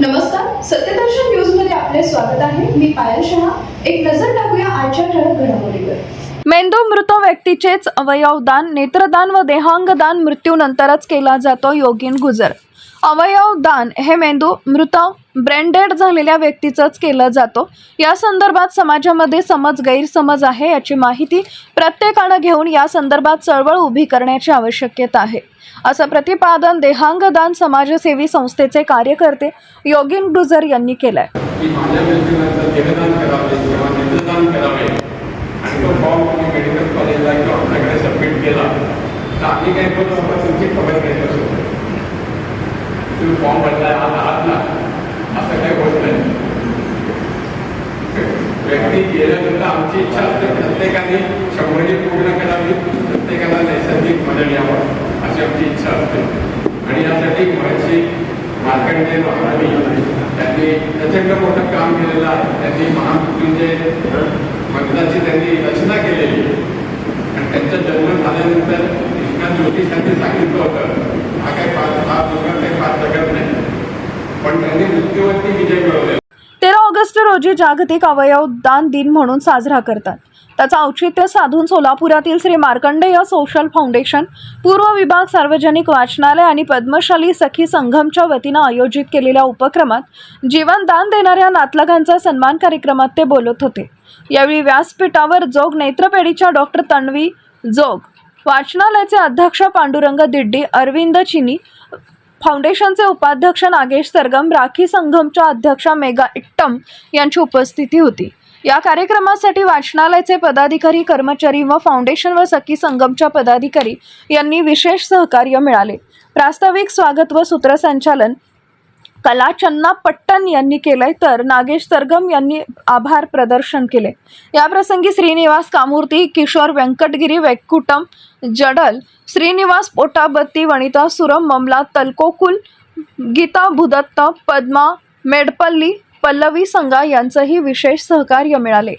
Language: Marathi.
नमस्कार सत्यदर्शन न्यूजमध्ये आपले स्वागत आहे. मी पायल शहा. एक नजर टाकूया आजच्या ठळक घडामोडीवर. मेंदू मृत व्यक्तीचेच अवयवदान नेत्रदान व देहांगदान मृत्यूनंतरच केला जातो योगीन गुजर. अवयवदान हे मेंदू मृत ब्रँडेड झालेल्या व्यक्तीचंच केलं जातो. या संदर्भात समाजामध्ये समज गैरसमज आहे याची माहिती प्रत्येकानं घेऊन या संदर्भात चळवळ उभी करण्याची आवश्यकता आहे. असं प्रतिपादन देहांगदान समाजसेवी संस्थेचे कार्यकर्ते योगिन डुजर यांनी केलंय. की व्यक्ती आमची इच्छा असते प्रत्येकाने शंभरी पूर्ण करावी प्रत्येकाला नैसर्गिक मदत यावं अशी आमची इच्छा असते. आणि यासाठी महर्षी मार्कंडे महाराणी त्यांनी प्रचंड मोठं काम केलेलं आहे. त्यांनी महामृत्यूंजय मंत्राची त्यांनी रचना केलेली. आणि त्यांचा जन्म झाल्यानंतर कृष्णा ज्योतिषांनी सांगितलं होतं ऑगस्ट रोजी जागतिक अवयव दान दिन म्हणून साजरा करतात. त्याचं औचित्य साधून सोलापुरातील श्री मार्कंडेय सोशल फाउंडेशन पूर्व विभाग सार्वजनिक वाचनालय आणि पद्मशाली सखी संघमच्या वतीनं आयोजित केलेल्या उपक्रमात जीवनदान देणाऱ्या नातलगांचा सन्मान कार्यक्रमात ते बोलत होते. यावेळी व्यासपीठावर जोग नेत्रपेढीच्या डॉक्टर तन्वी जोग वाचनालयाचे अध्यक्ष पांडुरंग दिड्डी अरविंद चिनी फाउंडेशनचे उपाध्यक्ष नागेश सरगम राखी संघमच्या अध्यक्षा मेगा इट्टम यांची उपस्थिती होती. या कार्यक्रमासाठी वाचनालयाचे पदाधिकारी कर्मचारी व फाउंडेशन व सखी संगमच्या पदाधिकारी यांनी विशेष सहकार्य मिळाले. प्रास्ताविक स्वागत व सूत्रसंचालन कलाचन्ना पट्टन यांनी केलंय तर नागेश सरगम यांनी आभार प्रदर्शन केले. याप्रसंगी श्रीनिवास कामूर्ती किशोर व्यंकटगिरी वैकुटम जडल श्रीनिवास पोटाबत्ती वनिता सुरम ममला तलकोकुल गीता भुदत्त पद्मा मेडपल्ली पल्लवी संगा यांचंही विशेष सहकार्य मिळाले.